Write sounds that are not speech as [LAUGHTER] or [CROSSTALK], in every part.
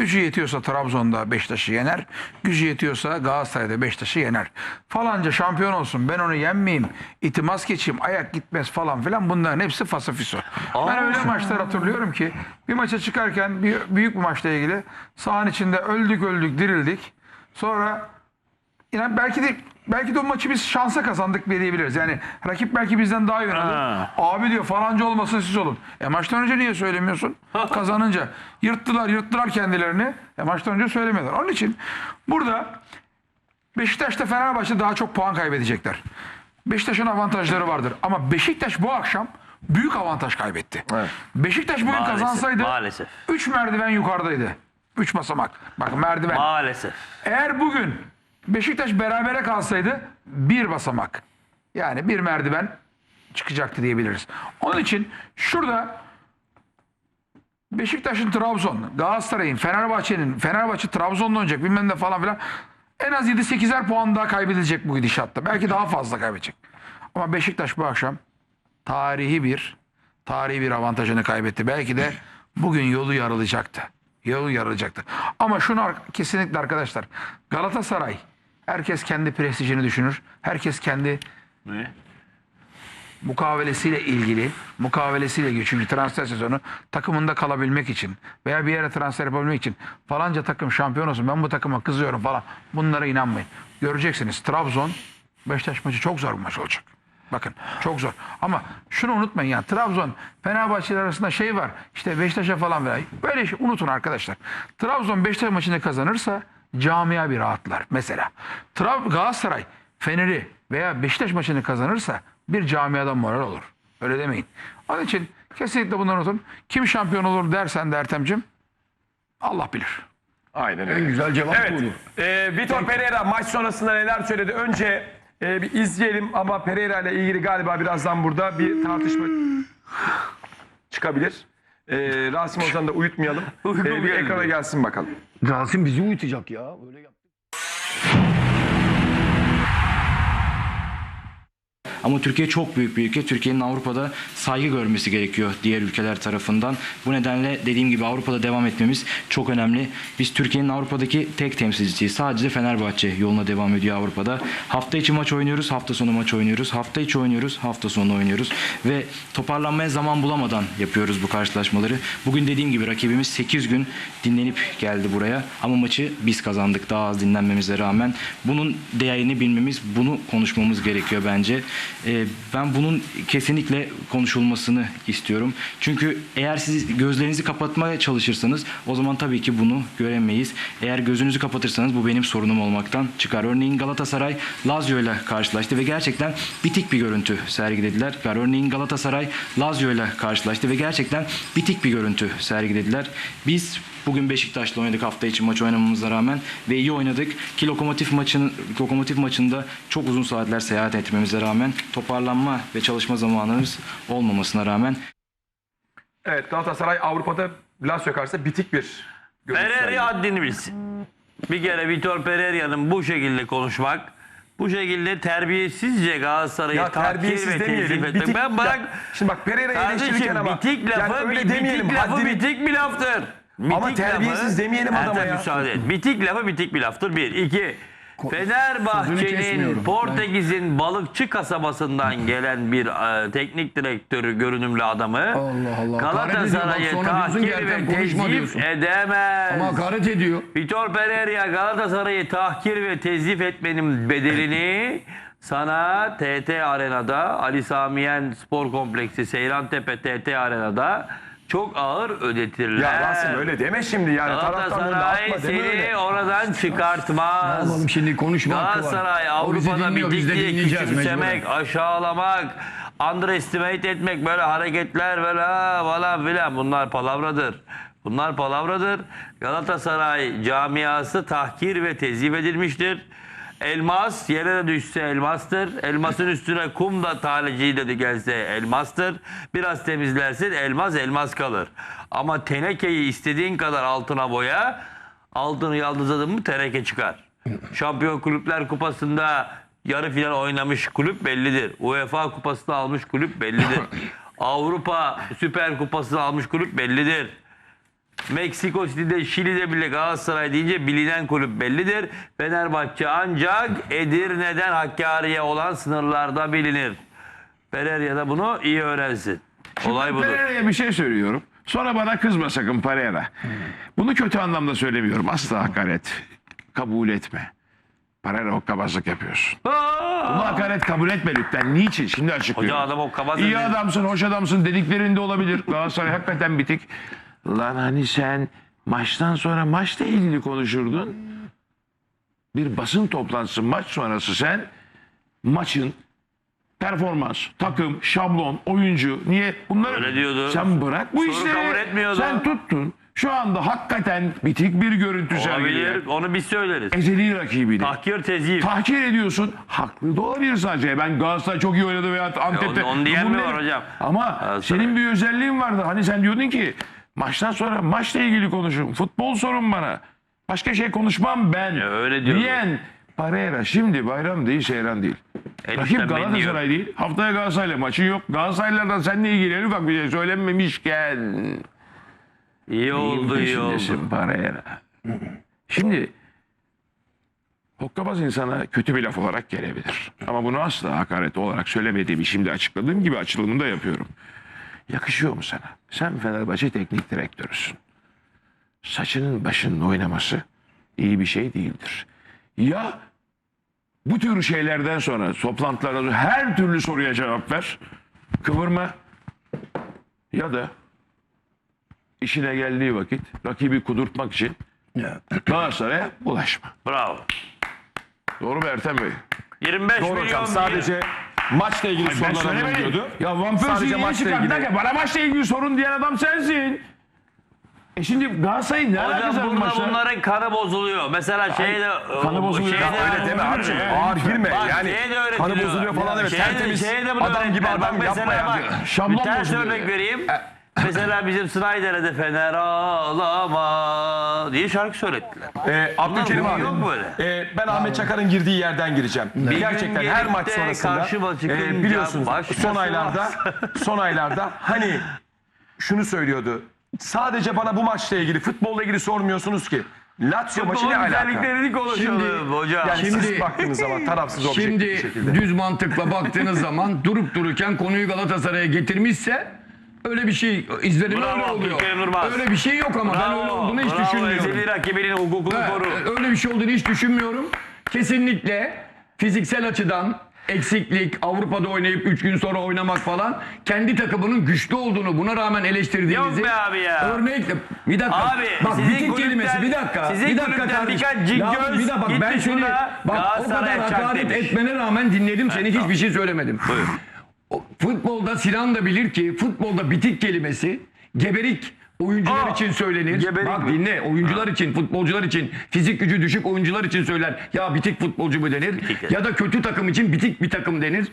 Gücü yetiyorsa Trabzon'da Beşiktaş'ı yener. Gücü yetiyorsa Galatasaray'da Beşiktaş'ı yener. Falanca şampiyon olsun ben onu yenmeyeyim. İtimas geçeyim ayak gitmez falan filan bunların hepsi fasafiso. Ben öyle maçlar hatırlıyorum ki bir maça çıkarken bir, büyük bir maçla ilgili sahanın içinde öldük öldük dirildik. Sonra yani belki de belki de o maçı biz şansa kazandık bile diyebiliriz. Yani rakip belki bizden daha iyi oynadı. Ha. Abi diyor falanca olmasın siz olun. E maçtan önce niye söylemiyorsun? [LAUGHS] Kazanınca. Yırttılar yırttılar kendilerini. E maçtan önce söylemediler. Onun için burada Beşiktaş'ta Fenerbahçe daha çok puan kaybedecekler. Beşiktaş'ın avantajları vardır. Ama Beşiktaş bu akşam büyük avantaj kaybetti. Beşiktaş bugün Maalesef, kazansaydı maalesef. 3 merdiven yukarıdaydı. 3 basamak. Bak merdiven. Maalesef. Eğer bugün Beşiktaş berabere kalsaydı bir basamak. Yani bir merdiven çıkacaktı diyebiliriz. Onun için şurada Beşiktaş'ın Trabzon, Galatasaray'ın, Fenerbahçe'nin, Fenerbahçe Trabzon'da oynayacak bilmem ne falan filan. En az 7-8'er puan daha kaybedilecek bu gidişatta. Belki daha fazla kaybedecek. Ama Beşiktaş bu akşam tarihi bir tarihi bir avantajını kaybetti. Belki de bugün yolu yarılacaktı. Yolu yarılacaktı. Ama şunu kesinlikle arkadaşlar Galatasaray herkes kendi prestijini düşünür. Herkes kendi Ne? mukavelesiyle ilgili, mukavelesiyle ilgili çünkü transfer sezonu takımında kalabilmek için veya bir yere transfer yapabilmek için falanca takım şampiyon olsun ben bu takıma kızıyorum falan bunlara inanmayın. Göreceksiniz Trabzon Beşiktaş maçı çok zor bir maç olacak. Bakın çok zor. Ama şunu unutmayın ya Trabzon Fenerbahçe arasında şey var. işte Beşiktaş'a falan veya böyle şey unutun arkadaşlar. Trabzon Beşiktaş maçını kazanırsa camia bir rahatlar. Mesela Trab Galatasaray Fener'i veya Beşiktaş maçını kazanırsa bir camiadan moral olur. Öyle demeyin. Onun için kesinlikle bunları unutun. Kim şampiyon olur dersen de Ertem'cim Allah bilir. Aynen En öyle. güzel cevap Evet. buydu. Ee, Vitor Pereira maç sonrasında neler söyledi? Önce e, bir izleyelim ama Pereira ile ilgili galiba birazdan burada bir tartışma çıkabilir. Ee, Rasim Ozan'ı da uyutmayalım. [LAUGHS] Ee, bir ekrana gelsin bakalım. Rasim bizi uyutacak ya. Öyle yap. Ama Türkiye çok büyük bir ülke. Türkiye'nin Avrupa'da saygı görmesi gerekiyor diğer ülkeler tarafından. Bu nedenle dediğim gibi Avrupa'da devam etmemiz çok önemli. Biz Türkiye'nin Avrupa'daki tek temsilcisiyiz. Sadece Fenerbahçe yoluna devam ediyor Avrupa'da. Hafta içi maç oynuyoruz, hafta sonu maç oynuyoruz. Hafta içi oynuyoruz, hafta sonu oynuyoruz. Ve toparlanmaya zaman bulamadan yapıyoruz bu karşılaşmaları. Bugün dediğim gibi rakibimiz 8 gün dinlenip geldi buraya. Ama maçı biz kazandık daha az dinlenmemize rağmen. Bunun değerini bilmemiz, bunu konuşmamız gerekiyor bence. Ee, ben bunun kesinlikle konuşulmasını istiyorum. Çünkü eğer siz gözlerinizi kapatmaya çalışırsanız o zaman tabii ki bunu göremeyiz. Eğer gözünüzü kapatırsanız bu benim sorunum olmaktan çıkar. Örneğin Galatasaray Lazio ile karşılaştı ve gerçekten bitik bir görüntü sergilediler. Örneğin Galatasaray Lazio ile karşılaştı ve gerçekten bitik bir görüntü sergilediler. Biz Bugün Beşiktaş'la oynadık hafta içi maç oynamamıza rağmen ve iyi oynadık. Ki Lokomotiv maçının Lokomotiv maçında çok uzun saatler seyahat etmemize rağmen toparlanma ve çalışma zamanımız olmamasına rağmen Evet Galatasaray Avrupa'da Lazio karşısında bitik bir görüntü Pereira sergiledi. haddini bilsin. Bir kere Vitor Pereira'nın bu şekilde konuşmak, bu şekilde terbiyesizce Galatasaray'ı Ya tahkir terbiyesiz ve demeyelim. tezif etmek. Bitik, Ben bırak... Ya, şimdi bak Pereira'yı Kardeşim eleştirirken ama bitik lafı, yani öyle bi- demeyelim. bitik lafı haddini- bitik bir laftır. Ama Bitik terbiyesiz demeyelim adama Ertem ya. müsaade et. Bitik lafı bitik bir laftır. Bir. iki. Fenerbahçe'nin kesmiyorum. Portekiz'in balıkçı kasabasından gelen bir e, teknik direktörü görünümlü adamı Allah Allah. Galatasaray'ı Hakaret ediyor. Bak sonra diyorsun ki tahkir ve Ertem konuşma tezif diyorsun. edemez. Ama hakaret ediyor. Vitor Pereira Galatasaray'ı tahkir ve tezif etmenin bedelini sana TT Arena'da Ali Samiyen Spor Kompleksi Seyrantepe TT Arena'da çok ağır ödetirler. Ya Rasim öyle deme şimdi yani taraftarlarını Galatasaray atma deme seni öyle. oradan çıkartmaz. Yapalım şimdi konuşma hakkı var. Galatasaray O bizi Avrupa'da dinliyor, biz de bitikliği dinleyeceğiz küçümsemek, mecburen. aşağılamak, underestimate etmek böyle hareketler böyle ha, falan filan bunlar palavradır. Bunlar palavradır. Galatasaray camiası tahkir ve tezif edilmiştir. Elmas yere de düşse elmastır. Elmasın üstüne kum da taneciği de gelse elmastır. Biraz temizlersin elmas elmas kalır. Ama tenekeyi istediğin kadar altına boya altını yaldızladın mı teneke çıkar. [LAUGHS] Şampiyon Kulüpler Kupası'nda yarı final oynamış kulüp bellidir. UEFA Kupası'nı almış kulüp bellidir. [LAUGHS] Avrupa Süper Kupası'nı almış kulüp bellidir. Meksiko City'de, Şili'de bile Galatasaray deyince bilinen kulüp bellidir. Fenerbahçe ancak Edirne'den Hakkari'ye olan sınırlarda bilinir. Pereira da bunu iyi öğrensin. Olay budur. Pereira'ya bir şey söylüyorum. Sonra bana kızma sakın Pereira. Bunu kötü anlamda söylemiyorum. Asla hakaret kabul etme. Pereira hokkabazlık yapıyorsun. Bunu hakaret kabul etme lütfen. Niçin? Şimdi açıklıyorum. Hoca adam hokkabaz İyi adamsın, hoş adamsın dediklerinde olabilir. Galatasaray hakikaten bitik. Lan hani sen maçtan sonra maçla ilgili konuşurdun. Bir basın toplantısı maç sonrası sen maçın performans, takım, şablon, oyuncu niye bunları Öyle diyordu. sen bırak bu Soru işleri. kabul etmiyordu. Sen tuttun. Şu anda hakikaten bitik bir görüntü sergiliyor. Olabilir. Onu biz söyleriz. Ezeli rakibini. Tahkir tezif. Tahkir ediyorsun. Haklı da olabilir sadece. Ben Galatasaray çok iyi oynadı veya Antep'te. onu- onu diyen mi Bunun var hocam? Ama Galatasaray. senin bir özelliğin vardı. Hani sen diyordun ki maçtan sonra maçla ilgili konuşun. Futbol sorun bana. Başka şey konuşmam ben. Ya öyle diyordu. Diyen Pereira şimdi bayram değil seyran değil. Enişten Rakip Galatasaray değil. Haftaya Galatasaray'la maçın yok. Galatasaray'lardan seninle ilgili en ufak bir şey söylenmemişken. İyi oldu iyi oldu. Pereira? Şimdi hokkabaz insana kötü bir laf olarak gelebilir. Ama bunu asla hakaret olarak söylemediğimi şimdi açıkladığım gibi açılımını da yapıyorum. Yakışıyor mu sana? Sen Fenerbahçe teknik direktörüsün. Saçının başının oynaması iyi bir şey değildir. Ya bu tür şeylerden sonra toplantılarda her türlü soruya cevap ver. Kıvırma. Ya da işine geldiği vakit rakibi kudurtmak için Galatasaray'a bulaşma. Bravo. Doğru mu Ertem Bey? 25 Doğru milyon. hocam sadece maçla ilgili Ben sorular söylemedim. diyordu. Ya Van Sadece Persie'yi yeni maçla çıkarttılar ilgili. Bana maçla ilgili sorun diyen adam sensin. E şimdi Galatasaray'ın ne alakası Hocam var bu maçla? bunların kanı bozuluyor. Mesela şeyde kanı bozuluyor. Şeyde, Ya Öyle deme mi? Ağır girme. Bak, yani şeye de öğretiliyor. kanı bozuluyor falan evet. Şeye de- Tertemiz şeye de bunu adam gibi öğrettiler. adam Bak yapma mesela ya. bak, Şablon bir ters bozuluyor. örnek vereyim. Mesela bizim Snyder'e de Fener ağlama diye şarkı söylettiler. Ee, Abdülkerim abi. yok böyle. Ee, ben Ahmet Çakar'ın girdiği yerden gireceğim. Gerçekten her maç sonrasında e, biliyorsunuz son aylarda son aylarda hani şunu söylüyordu. Sadece bana bu maçla ilgili futbolla ilgili sormuyorsunuz ki. Lazio maçı ne alaka? güzelliklerini konuşalım hocam. Yani siz Şimdi- baktığınız zaman tarafsız objektif bir Şimdi şekilde. düz mantıkla baktığınız zaman durup dururken konuyu Galatasaray'a getirmişse öyle bir şey izlenimi Bravo, öyle oluyor. Öyle bir şey yok ama ben öyle olduğunu hiç bravo, düşünmüyorum. Ezeli rakibinin hukukunu koru. öyle bir şey olduğunu hiç düşünmüyorum. Kesinlikle fiziksel açıdan eksiklik, Avrupa'da oynayıp 3 gün sonra oynamak falan kendi takımının güçlü olduğunu buna rağmen eleştirdiğimizi Yok be abi ya. örnekle bir dakika Abi, bak sizin bitik kulüpten- kelimesi bir dakika sizin bir dakika kardeşim. göz bir dakika bak ben buna, bak o kadar hakaret demiş. etmene rağmen dinledim seni hiçbir şey söylemedim. O- Futbolda Sinan da bilir ki futbolda bitik kelimesi geberik oyuncular Aa, için söylenir. geberik Bak mi? dinle oyuncular için, futbolcular için, fizik gücü düşük oyuncular için söyler. Ya bitik futbolcu mu denir? Bitik. Ya da kötü takım için bitik bir takım denir.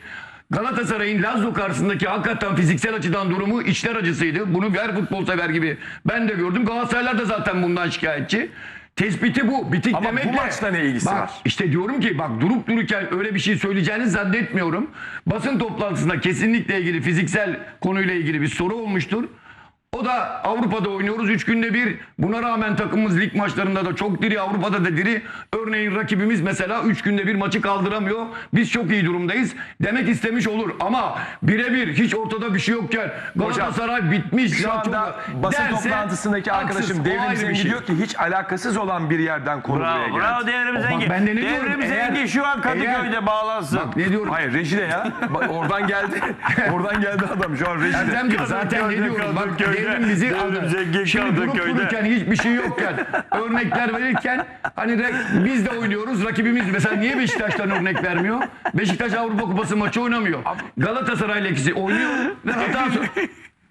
Galatasaray'ın Lazio karşısındaki hakikaten fiziksel açıdan durumu içler acısıydı. Bunu her futbol sever gibi ben de gördüm. Galatasaraylar da zaten bundan şikayetçi. Tespiti bu. Bitik Ama bu demekle. maçla ne ilgisi bak, var? İşte diyorum ki bak durup dururken öyle bir şey söyleyeceğini zannetmiyorum. Basın toplantısında kesinlikle ilgili fiziksel konuyla ilgili bir soru olmuştur. O da Avrupa'da oynuyoruz 3 günde bir. Buna rağmen takımımız lig maçlarında da çok diri, Avrupa'da da diri. Örneğin rakibimiz mesela 3 günde bir maçı kaldıramıyor. Biz çok iyi durumdayız. Demek istemiş olur ama birebir hiç ortada bir şey yokken Galatasaray bitmiş. Şu ya anda basın derse toplantısındaki arkadaşım o Devrim ayrı bir Zengi şey. diyor ki hiç alakasız olan bir yerden konu buraya Bravo, geldi. bravo Devrim Zengi. ben de ne diyorum, Devrim eğer- Zengi şu an Kadıköy'de eğer- bağlansın. Bak ne diyorum? Hayır rejide ya. Bak, oradan geldi. [LAUGHS] oradan geldi adam şu an rejide. Ertem'ciğim zaten ne diyorum bak devrim bizi aldı. Şimdi durup Kadıköy'de. dururken hiçbir şey yokken [LAUGHS] örnekler verirken hani biz de oynuyoruz rakibimiz mesela niye Beşiktaş'tan örnek vermiyor? Beşiktaş Avrupa Kupası maçı oynamıyor. Galatasaray'la ikisi oynuyor ve hata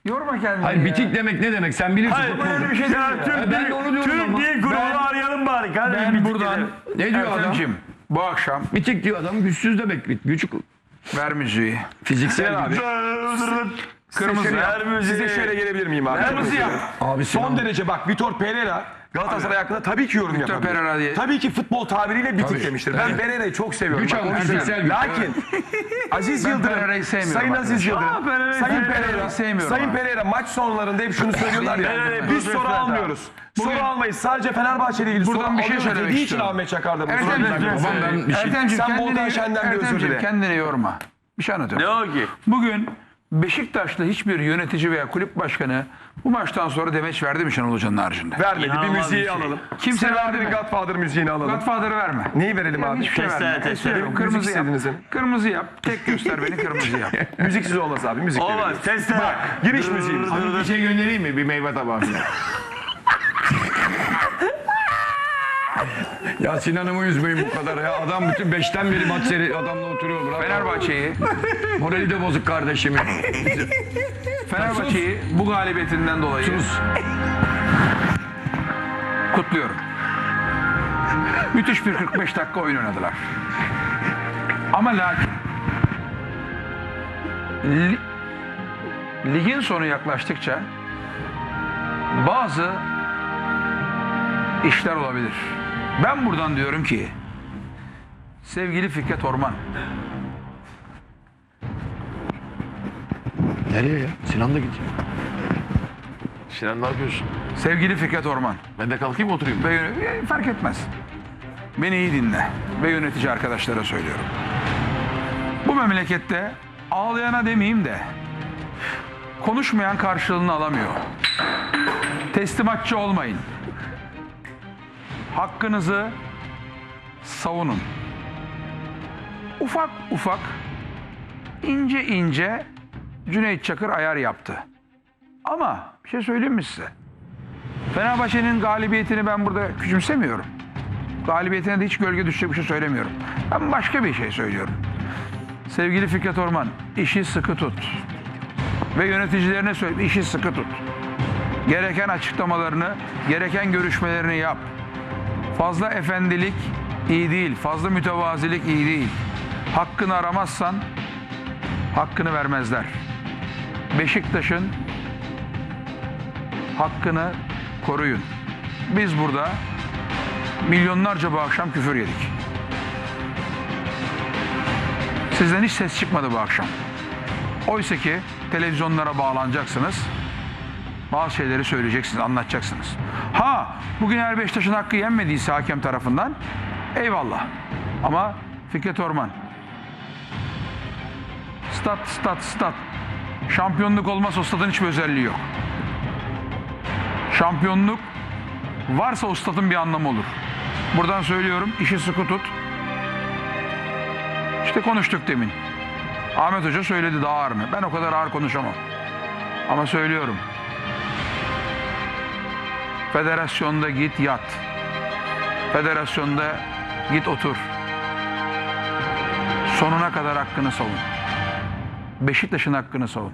Yorma kendini Hayır ya. bitik demek ne demek sen bilirsin. Hayır, futbolu. böyle bir şey ya, Türk, ben de onu diyorum Türk ama. Ben- arayalım bari. kardeşim, Ben buradan. Ne diyor adam? Ertem'ciğim bu akşam Bitik diyor adam güçsüz demek. Güç ver müziği. fiziksel abi. Kırmızı. Ver müziği. Size şöyle gelebilir miyim abi? Ver müziği yap. Abi Son derece bak Vitor Pereira Galatasaray hakkında tabii ki yorum Victor yapabilir. Pereira diye- Tabii ki futbol tabiriyle bitik demiştir. Ben Pereira'yı çok seviyorum. Güç Bak, Lakin [LAUGHS] Aziz Ben Yıldırım, Sayın Aziz arkadaşlar. Yıldırım, Pereira'yı Sayın. Pereira, Sevmiyorum Sayın. Pereira maç sonlarında hep şunu söylüyorlar ya. Biz soru almıyoruz. Bugün- soru almayız. Sadece Fenerbahçe ile ilgili Buradan soru bir şey alıyoruz söylemek dediği için. Ahmet Çakar da bunu Ertem, söyledi. Babam ben bir şey- Ertemciğim Sen kendini, kendini yorma. Bir şey anlatıyorum. Ne o ki? Bugün Beşiktaş'ta hiçbir yönetici veya kulüp başkanı bu maçtan sonra demeç verdi mi Şenol Hoca'nın haricinde? Vermedi. Bir İnanılmaz müziği bir şey. alalım. Kimse verdi Severdi'nin mi? Godfather müziğini alalım. Godfather'ı verme. Neyi verelim abi? Hiçbir şey Testere, verme. testere. Müzik Kırmızı yap. istediniz? Kırmızı yap. Tek göster beni kırmızı yap. [LAUGHS] Müziksiz olmaz abi. Müzik Olmaz. verelim. Testere. Giriş müziğimiz. Bir şey göndereyim mi? Bir meyve tabağı. [LAUGHS] [LAUGHS] Ya Sinan'ımı üzmeyin bu kadar ya. Adam bütün beşten beri maç seyri adamla oturuyor. Bravo. Fenerbahçe'yi Morali de bozuk kardeşimin. Fenerbahçe'yi bu galibiyetinden dolayı kutluyorum. Müthiş bir 45 dakika oyun oynadılar. Ama lakin li- ligin sonu yaklaştıkça bazı işler olabilir. Ben buradan diyorum ki sevgili Fikret Orman Nereye ya? Sinan da gidiyor. Sinan ne yapıyorsun? sevgili Fikret Orman Ben de kalkayım mı oturayım? ve yöne- fark etmez. Beni iyi dinle ve yönetici arkadaşlara söylüyorum. Bu memlekette ağlayana demeyeyim de konuşmayan karşılığını alamıyor. Teslimatçı olmayın. Hakkınızı savunun. Ufak ufak ince ince Cüneyt Çakır ayar yaptı. Ama bir şey söyleyeyim mi size? Fenerbahçe'nin galibiyetini ben burada küçümsemiyorum. Galibiyetine de hiç gölge düşecek bir şey söylemiyorum. Ben başka bir şey söylüyorum. Sevgili Fikret Orman, işi sıkı tut. Ve yöneticilerine söyle, işi sıkı tut. Gereken açıklamalarını, gereken görüşmelerini yap. Fazla efendilik iyi değil, fazla mütevazilik iyi değil. Hakkını aramazsan hakkını vermezler. Beşiktaş'ın hakkını koruyun. Biz burada milyonlarca bu akşam küfür yedik. Sizden hiç ses çıkmadı bu akşam. Oysa ki televizyonlara bağlanacaksınız. Bazı şeyleri söyleyeceksiniz, anlatacaksınız. Ha, bugün eğer Beşiktaş'ın hakkı yenmediyse hakem tarafından eyvallah. Ama Fikret Orman stat, stat, stat. Şampiyonluk olmazsa o stadın hiçbir özelliği yok. Şampiyonluk varsa o stadın bir anlamı olur. Buradan söylüyorum işi sıkı tut. İşte konuştuk demin. Ahmet Hoca söyledi daha ağır mı? Ben o kadar ağır konuşamam. Ama söylüyorum. Federasyonda git yat. Federasyonda git otur. Sonuna kadar hakkını savun. Beşiktaş'ın hakkını savun.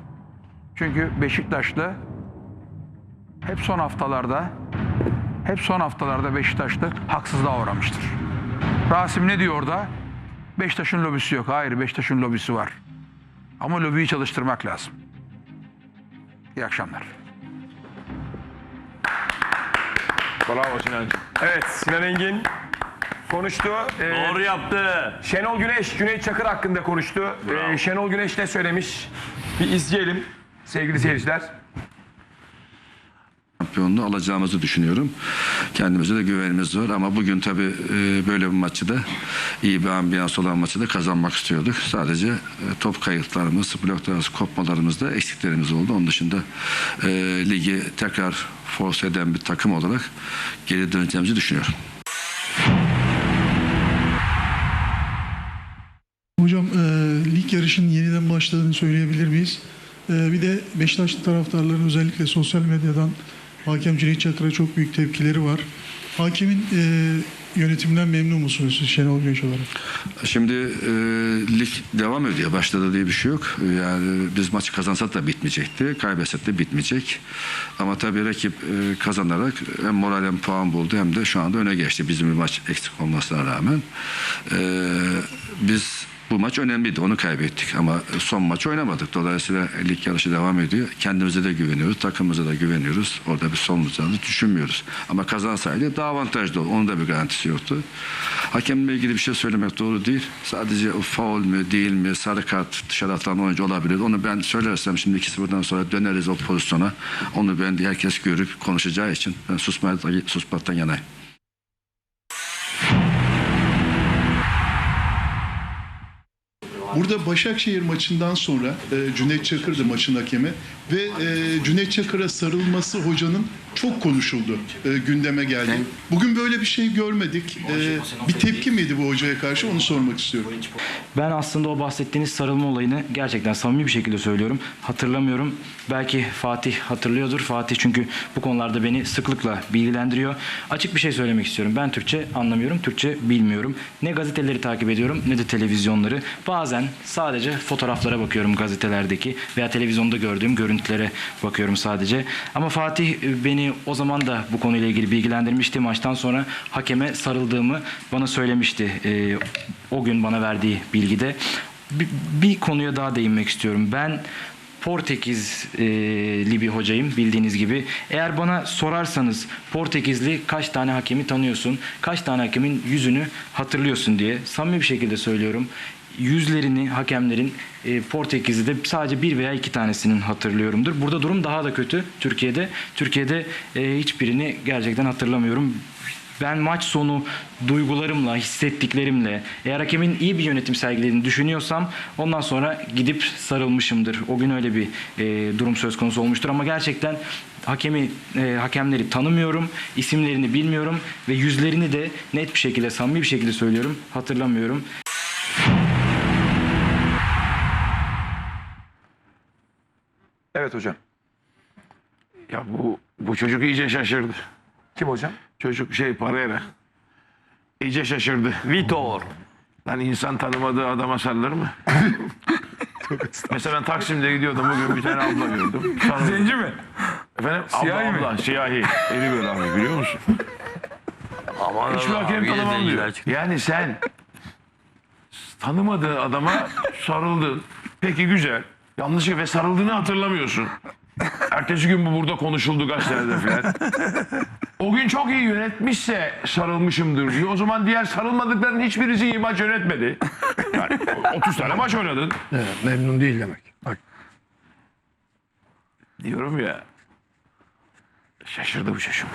Çünkü Beşiktaşlı hep son haftalarda hep son haftalarda Beşiktaşlı haksızlığa uğramıştır. Rasim ne diyor orada? Beşiktaş'ın lobisi yok. Hayır Beşiktaş'ın lobisi var. Ama lobiyi çalıştırmak lazım. İyi akşamlar. Bravo Sinancığım. Evet Sinan Engin konuştu. Ee, Doğru yaptı. Şenol Güneş, Cüneyt Çakır hakkında konuştu. Ee, Şenol Güneş ne söylemiş? Bir izleyelim sevgili seyirciler. şampiyonluğu alacağımızı düşünüyorum. Kendimize de güvenimiz var ama bugün tabii e, böyle bir maçı da iyi bir ambiyans olan maçı da kazanmak istiyorduk. Sadece e, top kayıplarımız, bloklarımız, kopmalarımızda eksiklerimiz oldu. Onun dışında e, ligi tekrar force eden bir takım olarak geri döneceğimizi düşünüyorum. Hocam e, lig yarışının yeniden başladığını söyleyebilir miyiz? E, bir de Beşiktaşlı taraftarların özellikle sosyal medyadan hakem Cüneyt Çakır'a çok büyük tepkileri var. Hakemin e, yönetiminden memnun musunuz siz Şenol Güneş olarak? Şimdi e, lig devam ediyor. Başladı diye bir şey yok. Yani biz maçı kazansak da bitmeyecekti. Kaybetsek de bitmeyecek. Ama tabii rakip e, kazanarak hem moral hem puan buldu hem de şu anda öne geçti. Bizim bir maç eksik olmasına rağmen. E, biz Bu maç önemliydi. Onu kaybettik ama son maç oynamadık. Dolayısıyla lig yarışı devam ediyor. Kendimize de güveniyoruz. Takımımıza da güveniyoruz. Orada bir sorunlayacağını düşünmüyoruz. Ama kazansaydı daha avantajlı olur. Onun da bir garantisi yoktu. Hakemle ilgili bir şey söylemek doğru değil. Sadece faul mü değil mi sarı kart dışarı atılan oyuncu olabilir. Onu ben söylersem şimdi 2-0'dan sonra döneriz o pozisyona. Onu ben herkes görüp konuşacağı için ben susmaya, susmaktan yanayım. Burada Başakşehir maçından sonra e, Cüneyt Çakır'dı maçın hakemi ve e, Cüneyt Çakır'a sarılması hocanın çok konuşuldu, e, gündeme geldi. Bugün böyle bir şey görmedik. E, bir tepki miydi bu hocaya karşı onu sormak istiyorum. Ben aslında o bahsettiğiniz sarılma olayını gerçekten samimi bir şekilde söylüyorum. Hatırlamıyorum. Belki Fatih hatırlıyordur. Fatih çünkü bu konularda beni sıklıkla bilgilendiriyor. Açık bir şey söylemek istiyorum. Ben Türkçe anlamıyorum. Türkçe bilmiyorum. Ne gazeteleri takip ediyorum ne de televizyonları. Bazen sadece fotoğraflara bakıyorum gazetelerdeki veya televizyonda gördüğüm görüntülere bakıyorum sadece. Ama Fatih e, beni o zaman da bu konuyla ilgili bilgilendirmişti. Maçtan sonra hakeme sarıldığımı bana söylemişti. E, o gün bana verdiği bilgide. Bir, bir konuya daha değinmek istiyorum. Ben Portekizli bir hocayım bildiğiniz gibi. Eğer bana sorarsanız Portekizli kaç tane hakemi tanıyorsun, kaç tane hakemin yüzünü hatırlıyorsun diye samimi bir şekilde söylüyorum. Yüzlerini hakemlerin e, Portekizli'de sadece bir veya iki tanesinin hatırlıyorumdur. Burada durum daha da kötü Türkiye'de. Türkiye'de e, hiçbirini gerçekten hatırlamıyorum. Ben maç sonu duygularımla, hissettiklerimle eğer hakemin iyi bir yönetim sergilediğini düşünüyorsam ondan sonra gidip sarılmışımdır. O gün öyle bir e, durum söz konusu olmuştur ama gerçekten hakemi e, hakemleri tanımıyorum, isimlerini bilmiyorum ve yüzlerini de net bir şekilde, samimi bir şekilde söylüyorum, hatırlamıyorum. Evet hocam. Ya bu bu çocuk iyice şaşırdı. Kim hocam? Çocuk şey Pereira. İyice şaşırdı. Vitor. Lan insan tanımadığı adama sarılır mı? [LAUGHS] Mesela ben Taksim'de gidiyordum bugün bir tane abla gördüm. Tanıdım. Zenci mi? Efendim siyahi abla, abla, siyahi. Eli böyle abi biliyor musun? Aman Hiçbir hakem tanımam diyor. çıktı. Yani sen tanımadığı adama sarıldın. Peki güzel. Yanlışlıkla ve sarıldığını hatırlamıyorsun. Ertesi gün bu burada konuşuldu gazetelerde falan. O gün çok iyi yönetmişse sarılmışımdır diyor. O zaman diğer sarılmadıkların hiçbirisi iyi maç yönetmedi. Yani 30 tane maç oynadın. memnun değil demek. Bak. Diyorum ya. Şaşırdı bu çocuk.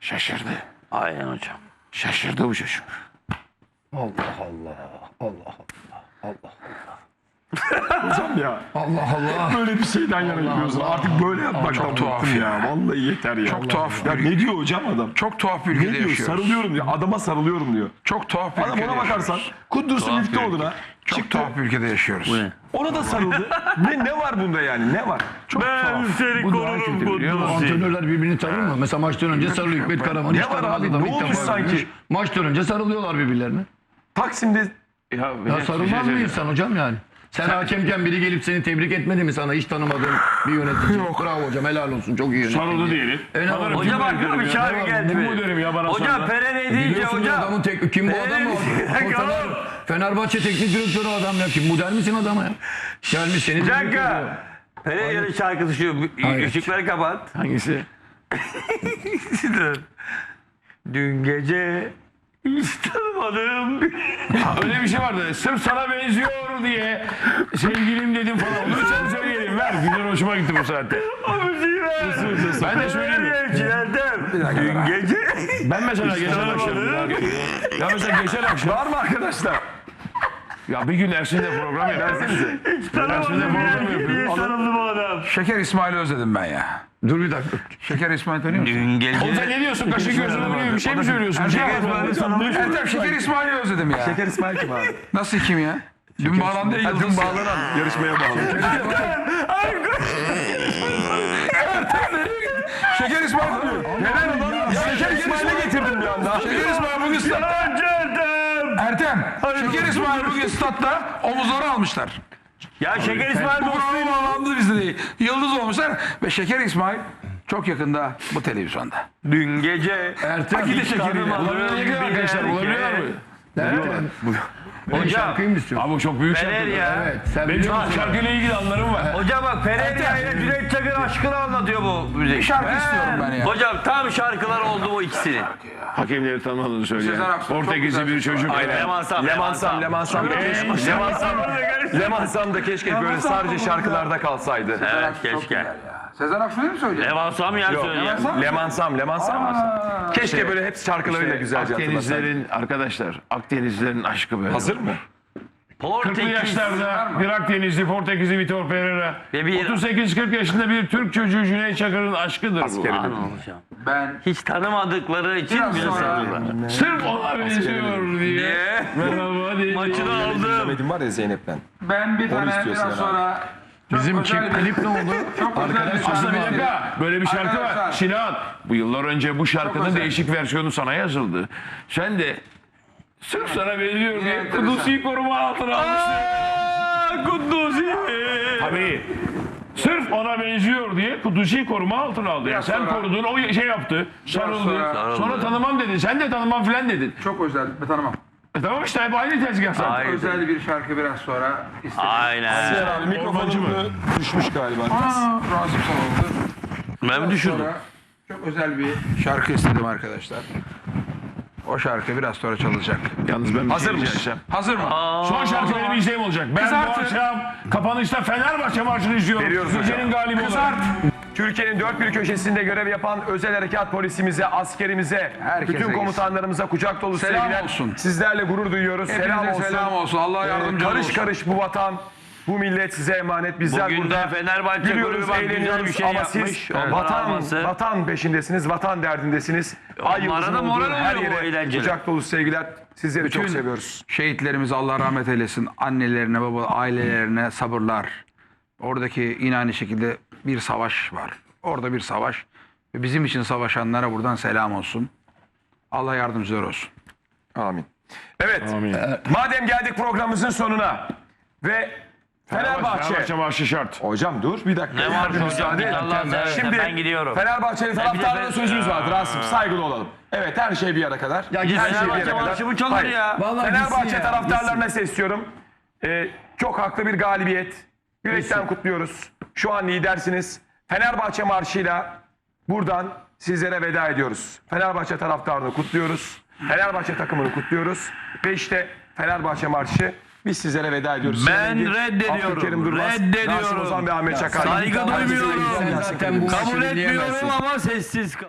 Şaşırdı. Aynen hocam. Şaşırdı bu çocuk. Hocam ya. Allah Allah. Böyle bir şeyden yana gidiyorsun. Artık böyle yapmaktan Çok tuhaf ya. ya. Vallahi yeter ya. Çok tuhaf. Ya ne diyor hocam adam? Çok tuhaf bir Ne ülkede diyor? yaşıyoruz. Sarılıyorum diyor. Adama sarılıyorum diyor. Çok tuhaf bir Adam ülkede ona bakarsan. Kudüs'ün Miftioğlu'na Çok çıktı. tuhaf bir ülkede yaşıyoruz. Ona da sarıldı. ne ne var bunda yani? Ne var? Çok Ben seni korurum Kudüs'ü. Antrenörler birbirini tanır mı? Mesela maçtan önce sarılıyor. Hikmet Karaman Ne var abi? Ne olmuş sanki? Maçtan önce sarılıyorlar birbirlerine. Taksim'de Ya, Ya sarılmaz mı insan hocam yani? Sen hakemken biri gelip seni tebrik etmedi mi sana hiç tanımadığın bir yönetici? Bravo hocam helal olsun çok iyi yönettin. Sarıldı diyelim. E ne var? Hocam aklıma bir şarkı Ne geldi. Bu derim ya bana Hocam sarılan. Pereira deyince Biliyorsun hocam. adamın tek, kim bu adam mı? Ee, O Fener, Fenerbahçe teknik direktörü adam ya. Kim bu der misin adama ya? Gelmiş seni Bir tebrik ediyor. dakika. Pereira'nın şarkısı şu. Hayır. Işıkları kapat. Hangisi? [LAUGHS] Dün gece hiç tanımadığım bir... Öyle bir şey vardı. Sırf sana benziyor diye sevgilim dedim falan. Onu sen söyleyelim. Ver. Güzel hoşuma gitti bu saatte. Müziği ver. Ben de söyleyeyim. Pereira'ya Dün gece... Ben mesela geçen akşam. Ya mesela geçen akşam. var mı arkadaşlar? Ya bir gün Ersin'de program yapıyoruz. Ersin'de Tanımadığım program bir niye sarıldı bu adam? Şeker İsmail'i özledim ben ya. Dur bir dakika. Şeker İsmail tanıyor musun? Dün gece... Oğlum sen ne diyorsun? Kaşık gözünü biliyor. Bir şey mi söylüyorsun? Ertem, Şeker İsmail'i sarılmış. Ertem Şeker İsmail'i özledim ya. Şeker İsmail kim abi? Nasıl kim ya? Dün bağlandı ya Yıldız. bağlanan yarışmaya bağlı. Şeker İsmail. Neden adam? Şeker İsmail'e getirdim bir anda. Şeker İsmail bugün statta. Ertem. Şeker İsmail bugün statta omuzları almışlar. Ya Şeker İsmail bağlandı [LAUGHS] bizde değil. Yıldız olmuşlar ve Şeker İsmail çok yakında bu televizyonda. Dün gece... Ertem Hiç tanımadığım Olabilir mi arkadaşlar? Olabiliyor mu? Nereden? Hocam. Şarkıyı mı istiyorsun? Abi bu çok büyük Fener şarkı. ya. Evet. Sen Benim biliyor musun? şarkıyla ilgili anlarım var. Hocam bak Pereira ile Cüneyt Çakır aşkını anlatıyor bu müzik. Bir şarkı istiyorum ben ya. Hocam tam şarkılar oldu bu ikisinin. Hakemleri tanımadığını söyleyen. Portekizli bir çocuk. Lemansam, Lemansam, Lemansam keşke, Lemansam, Lemansam da keşke böyle sadece şarkılarda kalsaydı. Evet Çok keşke. Sezen Aksu'yu mu söylüyor? Lemansam yer söylüyor. Lemansam, Lemansam. Keşke böyle hep şarkılarıyla güzelce hatırlasaydı. Akdenizlerin arkadaşlar, Akdenizlerin aşkı böyle. Hazır mı? 40'lı Portekiz. yaşlarda bir Akdenizli, Portekizli Vitor Pereira. Ve bir- 38-40 yaşında bir Türk çocuğu Cüneyt Çakır'ın aşkıdır bu. Aman hocam. Ben Hiç tanımadıkları için Biraz sonra- sarıldılar. Sırf ona benziyor diye. Merhaba diye. Maçını aldım. Demedim var ya Zeynep'ten. ben bir tane istiyor biraz Sinan abi. sonra çok Bizim bir- klip ne oldu? [LAUGHS] Çok özel bir Aslında bir şarkı. dakika böyle bir şarkı Arkadaşlar. var. Sinan bu yıllar önce bu şarkının özel. değişik versiyonu sana yazıldı. Sen de sırf sana benziyor diye enteresan. Kudusi koruma altına almıştın. Aa, Kudusi. Tabii. Sırf ona benziyor diye Kudusi koruma altına aldı. Yani Biraz sen sonra- korudun, o şey yaptı, sarıldı. sonra- Sonra, tanımam dedin. Sen de tanımam filan dedin. Çok özel. Ben tanımam. E tamam işte hep aynı tezgah zaten. Hayır. Özel bir şarkı biraz sonra istedim. Aynen. abi mikrofonun düşmüş galiba. Aa, Rasim Salon'du. Ben mi düşürdüm? Sonra çok özel bir şarkı istedim arkadaşlar. O şarkı biraz sonra çalacak. Yalnız ben bir Hazır şey mı? diyeceğim. Hazır mı? Son şarkı benim isteğim olacak. Ben bu Kızartın. akşam kapanışta Fenerbahçe maçını izliyorum. Veriyoruz hocam. Gecenin galibi olarak. Kızart. Türkiye'nin dört bir köşesinde görev yapan özel harekat polisimize, askerimize, Herkese bütün komutanlarımıza kucak dolu Selam sevgiler. olsun. Sizlerle gurur duyuyoruz. Hepinize selam olsun. selam olsun. Allah Ee, yardımcı karış olsun. karış bu vatan, bu millet size emanet. Bizler Bugün de burada Fenerbahçe gülüyoruz, kulübü eğleniyoruz bir şey ama yapmış. siz Onlara vatan, vatan peşindesiniz, vatan derdindesiniz. Ay Onlara yıldızın da olduğu moral her oluyor bu yere eğlenceli. kucak dolu sevgiler. Sizleri çok Bütün seviyoruz. Şehitlerimize Allah rahmet eylesin. Annelerine, baba, ailelerine sabırlar. Oradaki yine aynı şekilde bir savaş var. Orada bir savaş. Ve bizim için savaşanlara buradan selam olsun. Allah yardımcılar olsun. Amin. Evet. Madem geldik programımızın sonuna ve Fenerbahçe. Fenerbahçe maçı şart. Hocam dur bir dakika. Ne var Bir hocam? müsaade seversen, Şimdi ben gidiyorum. Fenerbahçeli taraftarlara sözümüz vardır Rasim. Saygılı olalım. Evet her şey bir yere kadar. Ya her şey bir yere kadar. mı çalır ya? Vallahi Fenerbahçe ya, taraftarlarına sesleniyorum. Ee, çok haklı bir galibiyet. Yürekten kutluyoruz. Şu an lidersiniz. Fenerbahçe marşıyla buradan sizlere veda ediyoruz. Fenerbahçe taraftarını kutluyoruz. Fenerbahçe takımını kutluyoruz. Ve işte Fenerbahçe marşı biz sizlere veda ediyoruz. Ben reddediyorum, Durmaz, reddediyorum. Ozan ve Ahmet Çakar. Saygı duymuyorum. Kabul etmiyorum ama sessiz kal.